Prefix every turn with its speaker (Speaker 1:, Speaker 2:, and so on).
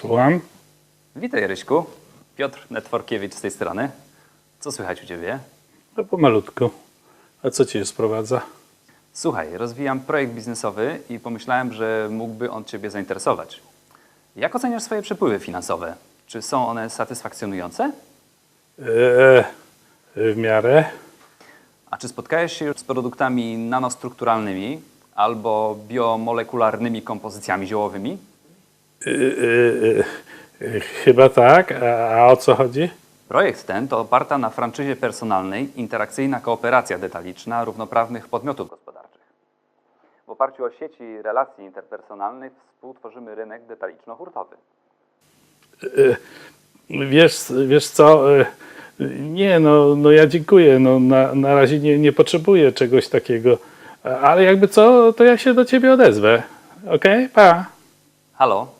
Speaker 1: Słucham?
Speaker 2: Witaj, Ryśku. Piotr Networkiewicz z tej strony. Co słychać u Ciebie?
Speaker 1: No pomalutku. A co cię sprowadza?
Speaker 2: Słuchaj, rozwijam projekt biznesowy i pomyślałem, że mógłby on Ciebie zainteresować. Jak oceniasz swoje przepływy finansowe? Czy są one satysfakcjonujące?
Speaker 1: Eee, w miarę.
Speaker 2: A czy spotkałeś się już z produktami nanostrukturalnymi albo biomolekularnymi kompozycjami ziołowymi?
Speaker 1: Eee, eee, eee, chyba tak. A, a o co chodzi?
Speaker 2: Projekt ten to oparta na franczyzie personalnej interakcyjna kooperacja detaliczna równoprawnych podmiotów gospodarczych. W oparciu o sieci relacji interpersonalnych współtworzymy rynek detaliczno-hurtowy.
Speaker 1: Wiesz, wiesz co? Nie, no, no ja dziękuję. No, na, na razie nie, nie potrzebuję czegoś takiego. Ale jakby co, to ja się do ciebie odezwę. Okej? Pa.
Speaker 2: Halo?